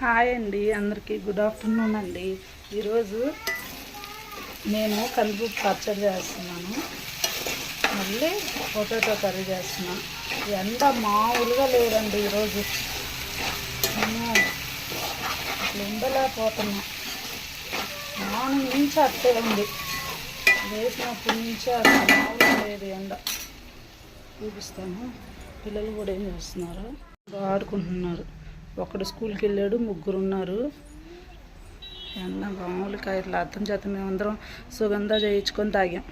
Hi అండి అందరికీ good afternoon అండి. ఈరోజు నేను కలుపు పచ్చడి చేస్తున్నాను. మళ్ళీ పొటాటో కర్రీ చేస్తున్నా. ఎండ మామూలుగా లేదండి ఈరోజు. నేను అట్లా ఉండలేకపోతున్నా. మార్నింగ్ నుంచి అట్టే ఉంది. వేసినప్పటి నుంచి అట్లా మామూలుగా లేదు ఎండ. చూపిస్తాను. పిల్లలు కూడా ఏం చేస్తున్నారు? బాగా ఆడుకుంటున్నారు. ఒకడు స్కూల్కి వెళ్ళాడు ముగ్గురు ఉన్నారు. ఎండ మామూలుగా ఇట్లా అర్థం చేత మేమందరం సుగంధ చేయించుకొని తాగాం.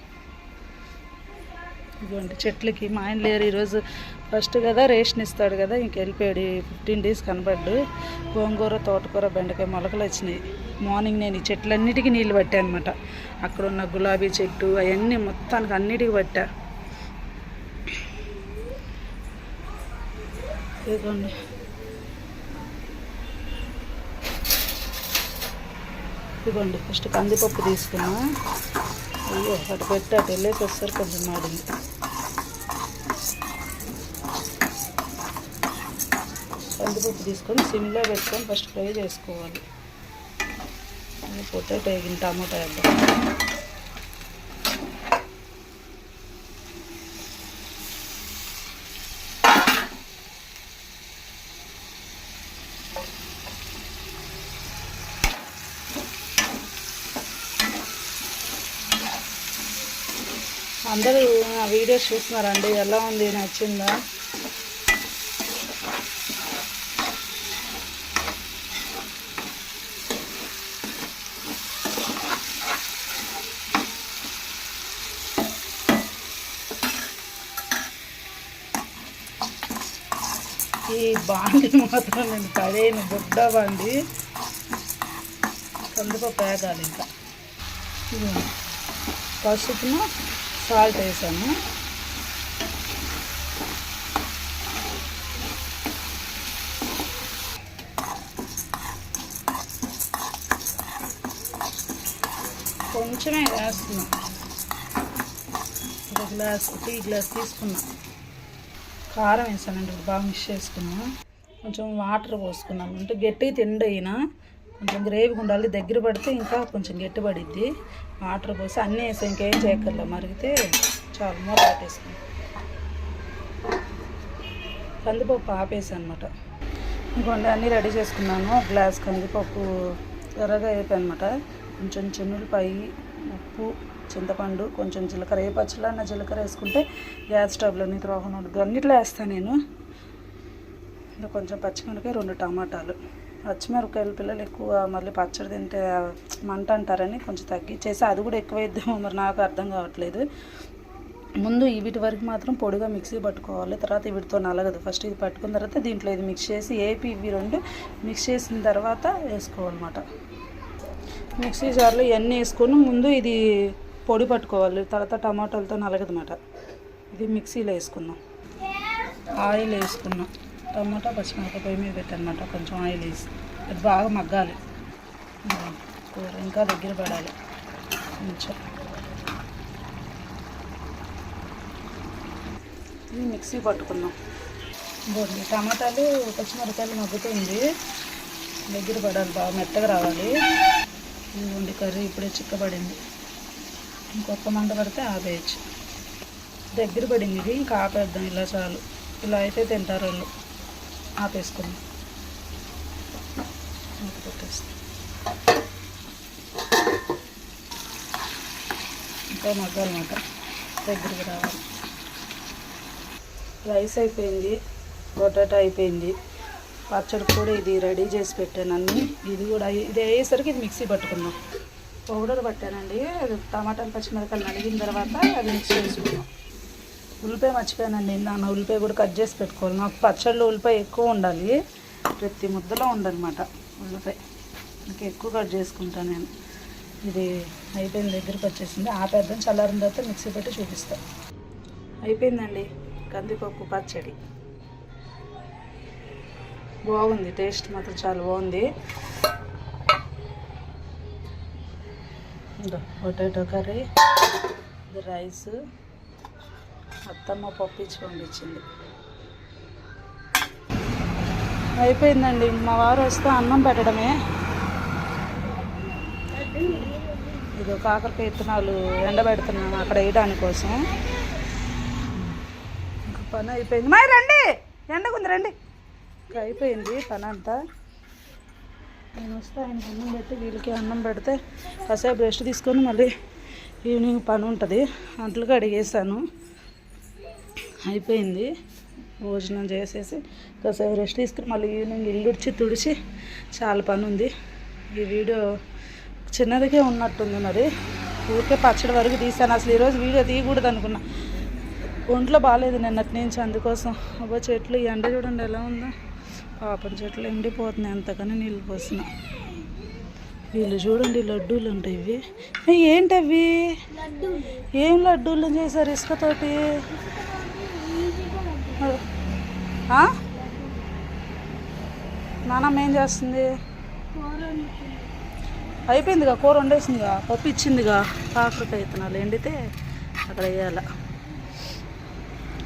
ఇదిగోండి చెట్లకి మా ఆయన లేరు ఈరోజు. ఫస్ట్ కదా రేషన్ ఇస్తాడు కదా ఇంక వెళ్ళిపోయాడు. Fifteen days కనబడ్డు. గోంగూర తోటకూర బెండకాయ మొలకలు వచ్చినాయి. మార్నింగ్ నేను ఈ చెట్లన్నిటికీ నీళ్ళు పట్టాను అనమాట అక్కడ ఉన్న గులాబీ చెట్టు అవన్నీ మొత్తానికి అన్నిటికీ పట్టా. ఇదిగోండి. ఇదిగోండి ఫస్ట్ కందిపప్పు తీసుకున్నా. అయ్యో అటు పెట్టి అటు వెళ్ళేసి వస్తారు కొంచెం మాడింది కందిపప్పు తీసుకొని సిమ్లో పెట్టుకొని ఫస్ట్ ఫ్రై చేసుకోవాలి. పొటాటో వేగిన టమాటా వేద్దాం. అందరూ ఆ వీడియోస్ చూస్తున్నారండి ఎలా ఉంది నచ్చిందా? ఈ బాండి మాత్రం నేను పడేయను బుడ్డ బాండి కందిపప్పు వేగాలి ఇంకా. పసుపును సాల్ట్ వేసాను కొంచెమే వేస్తున్నాం. ఒక గ్లాస్ టీ గ్లాస్ తీసుకున్నాం. కారం వేసానండి బాగా మిక్స్ చేసుకున్నాం. కొంచెం వాటర్ పోసుకున్నాం అంటే గట్టిగా తిండి అయినా కొంచెం గ్రేవీగా ఉండాలి దగ్గర పడితే ఇంకా కొంచెం గట్టి పడిద్ది వాటర్ పోసి అన్నీ వేసి ఇంకేం చేయక్కర్లే మరిగితే చాలు మూత పెట్టేసుకున్నాం కందిపప్పు ఆపేసి అనమాట ఇంకోండి అన్నీ రెడీ చేసుకున్నాను. గ్లాస్ కందిపప్పు ఎర్రగా అయిపోయి అనమాట కొంచెం చెన్నులపాయి ఉప్పు చింతపండు కొంచెం జీలకర్ర. ఏ పచ్చలన్నా జీలకర్ర వేసుకుంటే గ్యాస్ స్టవ్లో నీకు ఉండదు. అన్నిట్లో వేస్తాను నేను. ఇంకా కొంచెం పచ్చిమిరపకాయ రెండు టమాటాలు. పచ్చిమిరపకాయలు పిల్లలు ఎక్కువ మళ్ళీ పచ్చడి తింటే మంట అంటారని కొంచెం తగ్గించేసి అది కూడా ఎక్కువైద్దామో మరి నాకు అర్థం కావట్లేదు. ముందు వీటి వరకు మాత్రం పొడిగా మిక్సీ పట్టుకోవాలి. తర్వాత వీటితో నలగదు. ఫస్ట్ ఇది పట్టుకున్న తర్వాత దీంట్లో ఇది మిక్స్ చేసి ఏపీ ఇవి రెండు మిక్స్ చేసిన తర్వాత వేసుకోవాలన్నమాట. మిక్సీ జార్లో ఇవన్నీ వేసుకొని ముందు ఇది పొడి పట్టుకోవాలి. తర్వాత టమాటాలతో నలగదన్నమాట. ఇది మిక్సీలో వేసుకుందాం. ఆయిల్ వేసుకున్నాం టమాటా పచ్చిమిరపకాయ పొయ్యి మీద పెట్టనమాట కొంచెం ఆయిల్ వేసి. అది బాగా మగ్గాలి. కూర ఇంకా దగ్గర పడాలి. కొంచెం. ఇది మిక్సీ పట్టుకుందాం. ఇదిగోండి టమాటాలు పచ్చిమిరపకాయలు మగ్గుతుంది. దగ్గర పడాలి బాగా మెత్తగా రావాలి. ఇదిగోండి కర్రీ ఇప్పుడే చిక్కబడింది. ఇంకొక మంట పడితే ఆపేయచ్చు. దగ్గర పడింది ఇది ఇంకా ఆపేద్దాం ఇలా చాలు. ఇలా అయితే తింటారు వాళ్ళు. ఆపేసుకున్నాం. పెట్టేస్తాం. ఇంకా మగ్గాలన్నమాట దగ్గరికి రావాలి. రైస్ అయిపోయింది పొటాటో అయిపోయింది. పచ్చడి కూడా ఇది రెడీ చేసి పెట్టాను అన్ని. ఇది కూడా ఇది అయ్యేసరికి ఇది మిక్సీ పట్టుకున్నాం పౌడర్ పట్టానండి. అది టమాటాలు పచ్చిమిరకాయలు నలిగిన తర్వాత అది మిక్స్ చేసుకున్నాం ఉల్లిపాయ మర్చిపోయానండి. నాన్న ఉల్లిపాయ కూడా కట్ చేసి పెట్టుకోవాలి. నాకు పచ్చళ్ళు ఉల్లిపాయ ఎక్కువ ఉండాలి. ప్రతి ముద్దలో ఉండాలన్నమాట ఉల్లిపాయ. ఇంకా ఎక్కువ కట్ చేసుకుంటాను నేను. ఇది అయిపోయిన దగ్గరికి వచ్చేసింది. ఆపేద్దాం. చల్లారిన తర్వాత మిక్సీ పెట్టి చూపిస్తాను అయిపోయిందండి. కందిపప్పు పచ్చడి. బాగుంది. టేస్ట్ మాత్రం చాలా బాగుంది. Potato curry. రైస్. అత్తమ్మ పప్పు ఇచ్చి పంపించింది. అయిపోయిందండి. మా వారు వస్తే అన్నం పెట్టడమే. ఇది కాకరకాయ విత్తనాలు ఎండబెడుతున్నాను అక్కడ వేయడానికి కోసం. ఇంకా పని అయిపోయింది. మరి రండి! ఎండకుంది రండి. ఇంకా అయిపోయింది పని అంతా నేను వస్తే ఆయనకి అన్నం పెట్టి వీళ్ళకి అన్నం పెడితే కాసేపు రెస్ట్ తీసుకొని మళ్ళీ ఈవినింగ్ పని ఉంటుంది. అంట్లుగా అడిగేసాను అయిపోయింది. భోజనం చేసేసి కాసేపు రెస్ట్ తీసుకుని మళ్ళీ ఈవినింగ్ ఇల్లు ఉడిచి తుడిచి చాలా పని ఉంది. ఈ వీడియో చిన్నదిగా ఉన్నట్టుంది మరి. ఊరికే పచ్చడి వరకు తీసాను. అసలు ఈరోజు వీడియో తీయకూడదు అనుకున్నా. ఒంట్లో బాగాలేదు నిన్నటి నుంచి అందుకోసం. అబ్బా చెట్లు ఈ ఎండ చూడండి ఎలా ఉందో. పాపం చెట్లు ఎండిపోతున్నాయి అంతకని నీళ్ళు పోసిన వీళ్ళు చూడండి లడ్డూలు ఉంటాయి ఇవి. ఏంటవి? ఏం లడ్డూలు చేశారు ఇసుకతోటి? నానమ్మ ఏం చేస్తుంది? అయిపోయిందిగా కూర వండేసిందిగా పప్పు ఇచ్చిందిగా. కాకరకాయ విత్తనాలు ఎండితే అక్కడ వేయాల.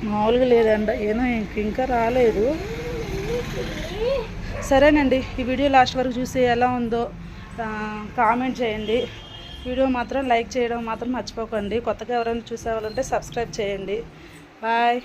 మామూలుగా లేదండ ఏమో ఇంకా రాలేదు. సరేనండి ఈ వీడియో లాస్ట్ వరకు చూసి ఎలా ఉందో కామెంట్ చేయండి. వీడియో మాత్రం లైక్ చేయడం మాత్రం మర్చిపోకండి. కొత్తగా ఎవరైనా చూసేవాళ్ళంటే సబ్స్క్రైబ్ చేయండి. బాయ్.